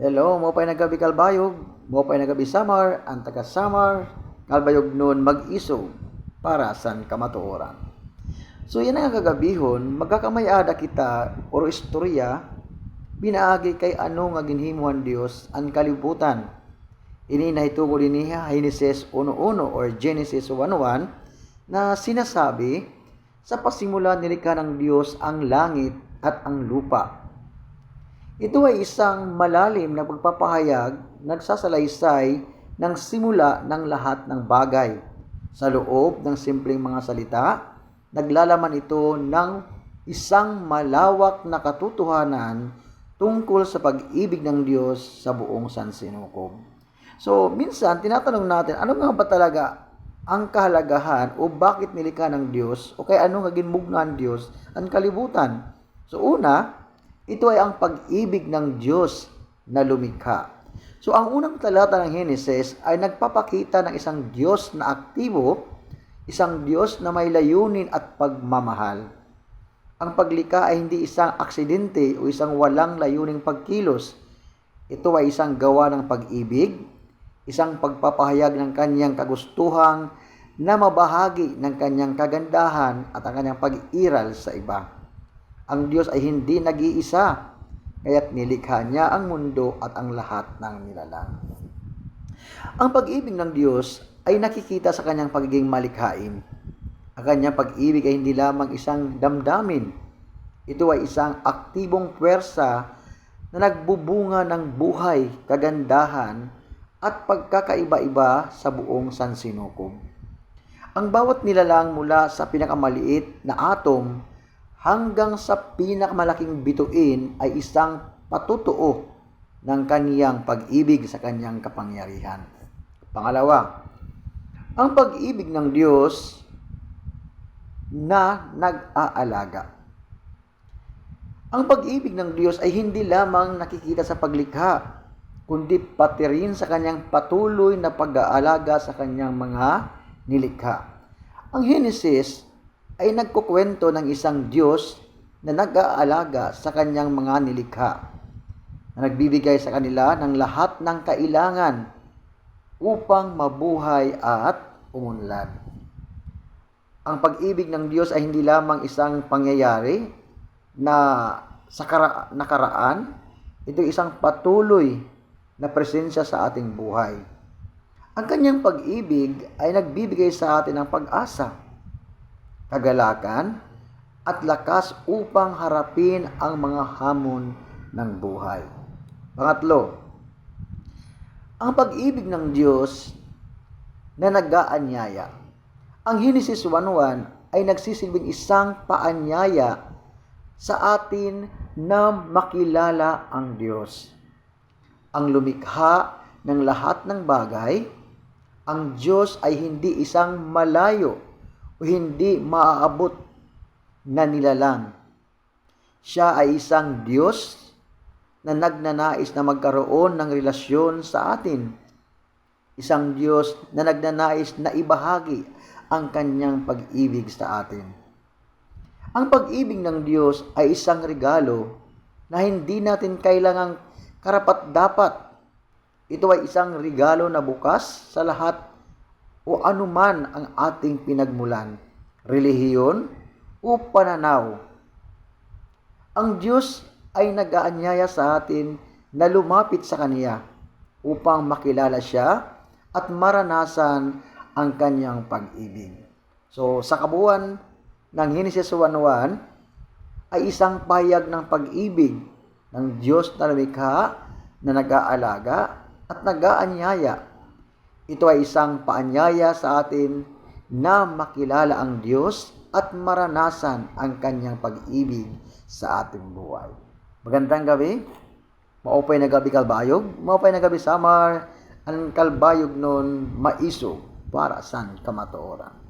Hello, mo pa'y nagabi kalbayog, mo pa'y nagabi samar, ang taga samar, kalbayog nun mag-iso para san kamatuoran. So yan ang kagabihon, magkakamayada kita or istorya, binaagi kay ano nga ginhimuhan Dios ang kalibutan. Ini nahitugo din niya Genesis 1.1 or Genesis 1.1 na sinasabi, sa pasimula nilikha ng Diyos ang langit at ang lupa. Ito ay isang malalim na pagpapahayag, nagsasalaysay ng simula ng lahat ng bagay. Sa loob ng simpleng mga salita, naglalaman ito ng isang malawak na katotohanan tungkol sa pag-ibig ng Diyos sa buong sansinukob. So, minsan, tinatanong natin, ano nga ba talaga ang kahalagahan o bakit nilikha ng Diyos o kaya ano nga ginmugnan Diyos ang kalibutan? So, una, ito ay ang pag-ibig ng Diyos na lumikha. So, ang unang talata ng Genesis ay nagpapakita ng isang Diyos na aktibo, isang Diyos na may layunin at pagmamahal. Ang paglikha ay hindi isang aksidente o isang walang layuning pagkilos. Ito ay isang gawa ng pag-ibig, isang pagpapahayag ng kanyang kagustuhang na mabahagi ng kanyang kagandahan at ang kanyang pag-iral sa iba. Ang Diyos ay hindi nag-iisa, kaya't nilikha niya ang mundo at ang lahat ng nilalang. Ang pag-ibig ng Diyos ay nakikita sa kanyang pagiging malikhain. Ang kanyang pag-ibig ay hindi lamang isang damdamin. Ito ay isang aktibong puwersa na nagbubunga ng buhay, kagandahan, at pagkakaiba-iba sa buong sansinukob. Ang bawat nilalang mula sa pinakamaliit na atom hanggang sa pinakamalaking bituin ay isang patutuo ng kaniyang pag-ibig sa kaniyang kapangyarihan. Pangalawa, ang pag-ibig ng Diyos na nag-aalaga. Ang pag-ibig ng Diyos ay hindi lamang nakikita sa paglikha, kundi pati rin sa kanyang patuloy na pag-aalaga sa kanyang mga nilikha. Ang Genesis ay nagkukwento ng isang Diyos na nag-aalaga sa kanyang mga nilikha, na nagbibigay sa kanila ng lahat ng kailangan upang mabuhay at umunlad. Ang pag-ibig ng Diyos ay hindi lamang isang pangyayari na sa kara- nakaraan, ito isang patuloy na presensya sa ating buhay. Ang kanyang pag-ibig ay nagbibigay sa atin ng pag-asa, kagalakan, at lakas upang harapin ang mga hamon ng buhay. Pangatlo, ang pag-ibig ng Diyos na nag-aanyaya. Ang Genesis 1.1 ay nagsisilbing isang paanyaya sa atin na makilala ang Diyos. Ang lumikha ng lahat ng bagay, ang Diyos ay hindi isang malayo o hindi maaabot na nilalang. Siya ay isang Diyos na nagnanais na magkaroon ng relasyon sa atin. Isang Diyos na nagnanais na ibahagi ang kanyang pag-ibig sa atin. Ang pag-ibig ng Diyos ay isang regalo na hindi natin kailangang karapat dapat. Ito ay isang regalo na bukas sa lahat o anuman ang ating pinagmulan, relihiyon o pananaw. Ang Diyos ay nag-aanyaya sa atin na lumapit sa Kaniya upang makilala siya at maranasan ang kanyang pag-ibig. So, sa kabuuan ng Genesis 1.1 ay isang pahayag ng pag-ibig ng Diyos na lumikha na nag-aalaga at nag-aanyaya. Ito ay isang paanyaya sa atin na makilala ang Diyos at maranasan ang kanyang pag-ibig sa ating buhay. Magandang gabi. Maupay na gabi kalbayog. Maupay na gabi samar. Ang kalbayog nun maiso para san kamatuoran.